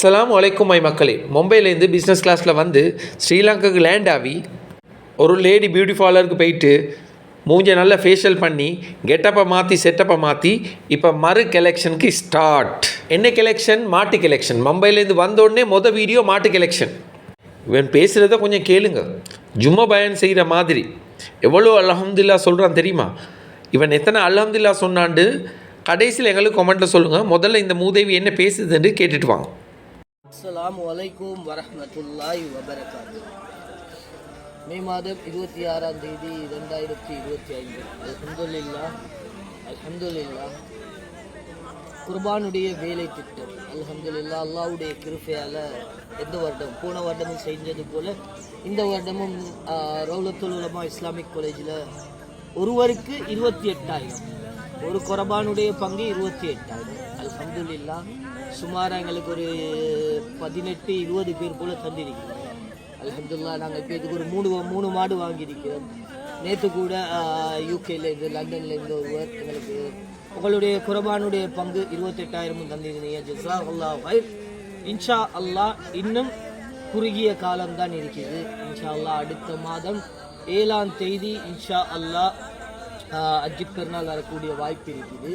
அஸ்லாம் வலைக்கும் மை மக்களே. மும்பையிலேருந்து பிஸ்னஸ் கிளாஸில் வந்து ஸ்ரீலங்காவுக்கு லேண்ட் ஆகி ஒரு லேடி பியூட்டி பார்லருக்கு போயிட்டு மூஞ்ச நல்லா ஃபேஷியல் பண்ணி கெட்டப்பை மாற்றி செட்டப்பை மாற்றி இப்போ மறு கலெக்ஷனுக்கு ஸ்டார்ட் என்ன கலெக்ஷன் மாட்டு கலெக்ஷன் மும்பையிலேருந்து வந்த உடனே மொதல் வீடியோ மாட்டு கலெக்ஷன் இவன் பேசுகிறத கொஞ்சம் கேளுங்க. ஜும்மா பயன் செய்கிற மாதிரி. எவ்வளோ அல்ஹம்துலில்லா சொல்கிறான் தெரியுமா? இவன் எத்தனை அல்ஹம்துலில்லா சொன்னாண்டு? கடைசியில் எங்களுக்கு கொமெண்ட்டில் சொல்லுங்கள் முதல்ல இந்த மூதேவி என்ன பேசுதுன்னு கேட்டுட்டு வாங்க. அஸ்ஸலாமு வலைக்கும் வரமத்துல்லாய் வபரகாத்து மே மாதம் இருபத்தி ஆறாம் தேதி ரெண்டாயிரத்தி இருபத்தி ஐந்து அல்ஹம்துலில்லா அல்ஹம்துலில்லா குர்பானுடைய வேலை திட்டம். அல்ஹம்துலில்லா அல்லாஹ்வுடைய கிருப்பையால் எந்த வருடம்? போன வருடமும் செஞ்சது போல இந்த வருடமும் ஆஹ், ரவுலத்துல் உலமா இஸ்லாமிக் காலேஜில் ஒருவருக்கு இருபத்தி எட்டாயிரம். ஒரு குரபானுடைய பங்கு இருபத்தி எட்டாயிரம் அல்ஹம்துலில்லா சுமாராக எங்களுக்கு ஒரு பதினெட்டு இருபது பேர் போல் தந்திருக்கிறோம் அல்ஹம்துல்லா நாங்கள் இப்போ இதுக்கு ஒரு மூணு மூணு மாடு வாங்கியிருக்கிறோம். நேற்று கூட யூகேலேருந்து லண்டன்லேருந்து ஒருவர் எங்களுக்கு உங்களுடைய குரபானுடைய பங்கு இருபத்தெட்டாயிரமும் தந்திருந்தீங்க. ஜஸா அல்லா ஹைர். இன்ஷா அல்லாஹ் இன்னும் குறுகிய காலம்தான் இருக்குது இன்ஷா அல்லாஹ் அடுத்த மாதம் ஏழாம் தேதி இன்ஷா அல்லாஹ் அஜித் பெருநாள் வரக்கூடிய வாய்ப்பு இருக்குது.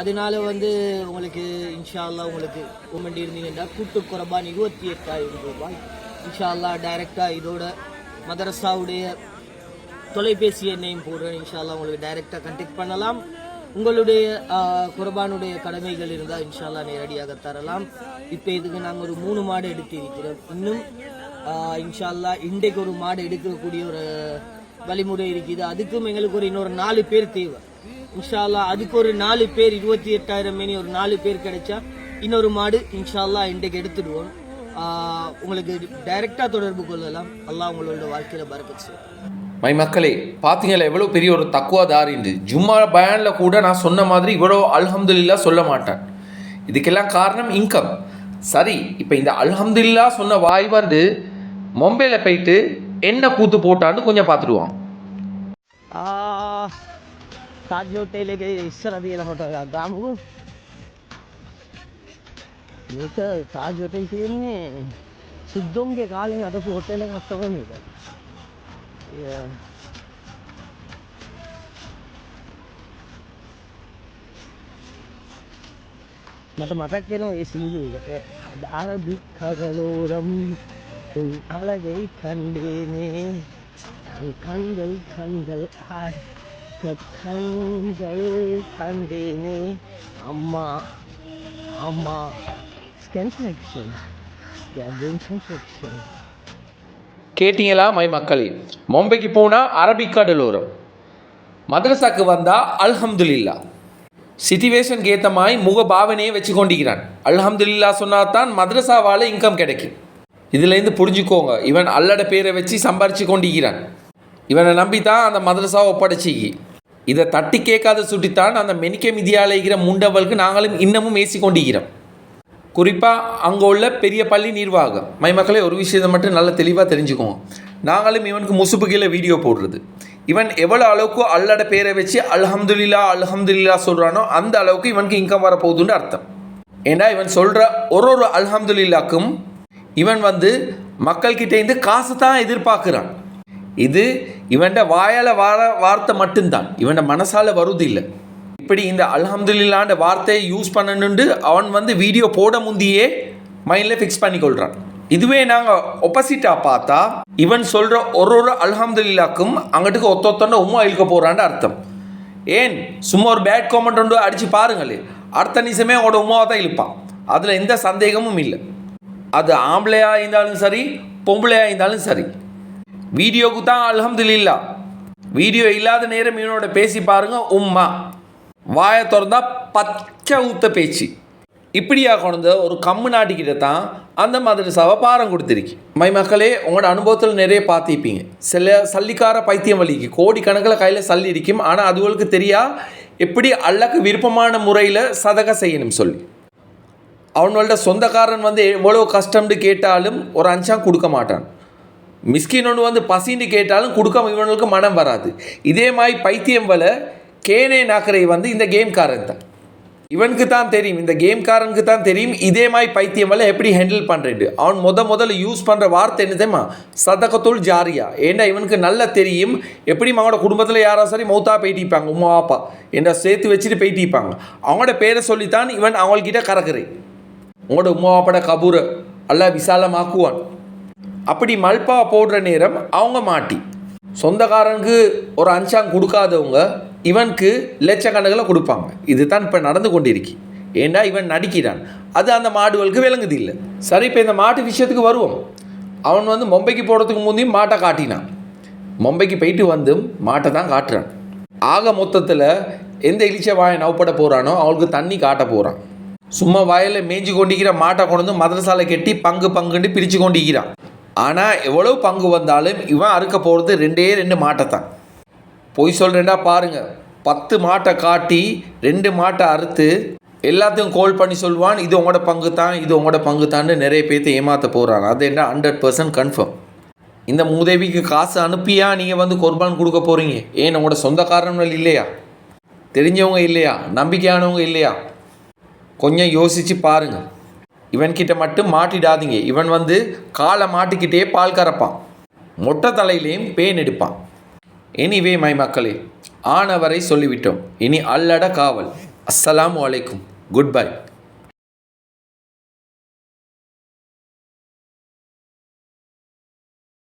அதனால வந்து உங்களுக்கு இன்ஷா அல்லாஹ் உங்களுக்கு உமண்டி இருந்தீங்கன்னா கூட்டு குறைபா இருபத்தி எட்டாயிரம் ரூபாய். இன்ஷா அல்லாஹ் டைரெக்டாக இதோட மதரசாவுடைய தொலைபேசி எண்ணையும் போடுறேன். இன்ஷா அல்லாஹ் உங்களுக்கு டைரெக்டாக கண்டெக்ட் பண்ணலாம். உங்களுடைய குர்பானுடைய கடமைகள் இருந்தால் இன்ஷா அல்லாஹ் நேரடியாக தரலாம். இப்போ இதுக்கு நாங்கள் ஒரு மூணு மாடு எடுத்து இருக்கிறோம். இன்னும் இன்ஷால்லா இன்ஷா அல்லாஹ் இன்றைக்கு ஒரு மாடு எடுக்கக்கூடிய ஒரு வழிமுறை இருக்குது. அதுக்கும் எங்களுக்கு ஒரு இன்னொரு நாலு பேர் தேவை. இன்ஷால்லா அதுக்கு ஒரு நாலு பேர் இருபத்தி எட்டாயிரம் மேனி ஒரு நாலு பேர் கிடைச்சா இன்னொரு மாடு இன்ஷா அல்லாஹ் இன்றைக்கு எடுத்துடுவோம். உங்களுக்கு டைரக்டாக தொடர்பு கொள்ளலாம். அல்லாஹ் உங்களோட வாழ்க்கையில் பறக்கச் மை மக்களே பார்த்தீங்களா எவ்வளோ பெரிய ஒரு தக்குவாதாரின்னு ஜும்மா பயானில் கூட நான் சொன்ன மாதிரி இவ்வளோ அல்ஹம்துல்லா சொல்ல மாட்டேன். இதுக்கெல்லாம் காரணம் இன்கம் சரி இப்போ இந்த அல்ஹம்துல்லா சொன்ன வாய் வந்து மும்பையில் போயிட்டு என்ன கூத்து போட்டான்னு கொஞ்சம் பார்த்துருவோம் தாஜ் ஹோட்டலுக்கு இஸ்ரதியில் ஹோட்டல் தாமு මේක තාජ් හොටෙල් තියෙන්නේ සුද්දොන්ගේ කාලෙන් අදපු හොටෙල් එකක් තමයි මේක. මට මතක් වෙනවා ඒ සිංහල එකට ආරබික් කගලෝරම් உன் அழகை கண்டேனே. கண்கள் கண்கள் கண்கள் கண்டேனே. அம்மா அம்மா. கேட்டீங்களா மை மக்களே? மும்பைக்கு போனால் அரபிக்கடலோரம் மதரசாக்கு வந்தால் அல்ஹம்துலில்லா. சிட்டிவேஷனுக்கு ஏற்ற மாதிரி முக பாவனையை வச்சு கொண்டிருக்கிறான் அல்ஹம்துல்லா சொன்னா தான் மதரசாவால் இன்கம் கிடைக்கும். இதுலேருந்து புரிஞ்சுக்கோங்க. இவன் அல்லட பேரை வச்சு சம்பாரித்து கொண்டிருக்கிறான். இவனை நம்பி தான் அந்த மதரசாவை ஒப்படைச்சிக்கி. இதை தட்டி கேட்காத சுட்டித்தான் அந்த மெனிக்க மிதியாலைகிற முண்டவளுக்கு நாங்களும் இன்னமும் ஏசி கொண்டிருக்கிறோம். குறிப்பாக அங்கே உள்ள பெரிய பள்ளி நிர்வாகம். மைமக்களே ஒரு விஷயத்தை மட்டும் நல்ல தெளிவாக தெரிஞ்சுக்கோங்க. நாங்களும் இவனுக்கு முசுப்பு கீழே வீடியோ போடுறது. இவன் எவ்வளோ அளவுக்கு அல்லட பேரை வச்சு அல்ஹம்துல்லா அல்ஹம்துல்லா சொல்கிறானோ அந்த அளவுக்கு இவனுக்கு இன்கம் வரப்போகுதுன்னு அர்த்தம். ஏன்னா இவன் சொல்கிற ஒரு ஒரு அல்ஹம்துல்லாக்கும் இவன் வந்து மக்கள்கிட்டேருந்து காசு தான் எதிர்பார்க்குறான். இது இவன்ட வாயால் வார வார்த்தை மட்டும்தான். இவன்ட மனசால் வருது இல்லை. இப்படி இந்த அலமதுல்லாண்ட வார்த்தையை யூஸ் பண்ணணுண்டு அவன் வந்து வீடியோ போட முந்தியே மைண்டில் ஃபிக்ஸ் பண்ணி கொள்கிறான் இதுவே நாங்கள் ஒப்போசிட்டாக பார்த்தா இவன் சொல்கிற ஒரு ஒரு அல்ஹம்துலில்லாக்கும் அங்கிட்டுக்கு ஒத்த உமா உம்மா இழுக்க போகிறான்னு அர்த்தம். ஏன்? சும்மா ஒரு பேட் காமெண்ட் ஒன்று அடித்து பாருங்களே. அடுத்த நிமிஷமே அவனோட உமாவை தான் இழுப்பான். அதில் எந்த சந்தேகமும் இல்லை. அது ஆம்பளையாக இருந்தாலும் சரி பொம்பளையாக இருந்தாலும் சரி. வீடியோவுக்கு தான் அல்ஹம்துலில்லா. வீடியோ இல்லாத நேரம் இவனோட பேசி பாருங்கள் உம்மா. வாயை திறந்தால் பச்சை ஊத்த பேச்சு. இப்படியா கொண்டு ஒரு கம்மு நாட்டிக்கிட்ட தான் அந்த மதரசாவை பாரம் கொடுத்துருக்கு. மை மக்களே உங்களோட அனுபவத்தில் நிறைய பார்த்துப்பீங்க சில சல்லிக்கார பைத்தியம் வலிக்கு. கோடிக்கணக்கில் கையில் சல்லி இருக்கும் ஆனால் அதுகளுக்கு தெரியா? எப்படி அல்லக்கு விருப்பமான முறையில் சதகை செய்யணும் சொல்லி. அவனோட சொந்தக்காரன் வந்து எவ்வளோ கஷ்டம்னு கேட்டாலும் ஒரு அஞ்சாம் கொடுக்க மாட்டான். மிஸ்கின் ஒன்று வந்து பசின்னு கேட்டாலும் கொடுக்க இவனுக்கு மனம் வராது. இதே மாதிரி பைத்தியம் வலை கேனே நாக்கரை வந்து இந்த கேம்காரன் தான். இவனுக்கு தான் தெரியும் இந்த கேம்காரனுக்கு தான் தெரியும் இதே மாதிரி பைத்தியம் எல்லாம் எப்படி ஹேண்டில் பண்ணுறது அவன் முத முதல்ல யூஸ் பண்ணுற வார்த்தை என்ன தெரியுமா? சதகத்துள் ஜாரியா. ஏன்னா இவனுக்கு நல்லா தெரியும்? எப்படி அவனோட குடும்பத்தில் யாராவது சரி மௌத்தா போயிட்டிப்பாங்க உமா அப்பா என்ன சேர்த்து வச்சுட்டு போயிட்டிப்பாங்க அவங்களோட பேரை சொல்லித்தான் இவன் அவங்கக்கிட்ட கறக்குறேன் உங்களோட உமாவாப்பட கபூரை எல்லாம் விசாலமாக்குவான். அப்படி மல்பா போடுற நேரம் அவங்க மாட்டி. சொந்தக்காரனுக்கு ஒரு அஞ்சாங் கொடுக்காதவங்க இவனுக்கு லட்சக்கணக்கில் கொடுப்பாங்க. இதுதான் இப்போ நடந்து கொண்டிருக்கு. ஏண்டா இவன் நடிக்கிறான்? அது அந்த மாடுகளுக்கு விளங்குது இல்லை. சரி இப்போ இந்த மாட்டு விஷயத்துக்கு வருவோம். அவன் வந்து மும்பைக்கு போகிறதுக்கு முந்தையும் மாட்டை காட்டினான். மும்பைக்கு போயிட்டு வந்தும் மாட்டை தான் காட்டுறான். ஆக மொத்தத்தில் எந்த இளிச்ச வாயை நவப்பட போகிறானோ அவளுக்கு தண்ணி காட்ட போகிறான் சும்மா வயலில் மேய்ஞ்சி கொண்டிருக்கிற மாட்டை கொண்டு வந்து மதரசாலை கட்டி பங்கு பங்குன்னு பிரித்து கொண்டிருக்கிறான். ஆனால் எவ்வளோ பங்கு வந்தாலும் இவன் அறுக்க போகிறது ரெண்டே ரெண்டு மாட்டை தான் பொய் சொல்கிறேன்டா பாருங்கள் பத்து மாட்டை காட்டி ரெண்டு மாட்டை அறுத்து எல்லாத்தையும் கோல் பண்ணி சொல்லுவான் இது உங்களோட பங்கு தான் இது உங்களோட பங்கு தான்னு நிறைய பேர்த்த ஏமாற்ற போகிறாங்க அது என்ன ஹண்ட்ரட் பர்சன்ட் கன்ஃபார்ம் இந்த மூதேவிக்கு காசு அனுப்பியா? நீங்கள் வந்து குர்பான் கொடுக்க போகிறீங்க ஏன் உங்களோட சொந்தக்காரங்கள் இல்லையா? தெரிஞ்சவங்க இல்லையா? நம்பிக்கையானவங்க இல்லையா? கொஞ்சம் யோசித்து பாருங்கள் இவன்கிட்ட மட்டும் மாட்டிடாதீங்க. இவன் வந்து காலை மாட்டிக்கிட்டே பால் கறப்பான். மொட்டை தலையிலையும் பேன் எடுப்பான். எனிவே மை மக்களே ஆனவரை சொல்லிவிட்டோம். இனி அல்லட காவல். அஸ்ஸலாம் வலைக்கும் குட் பை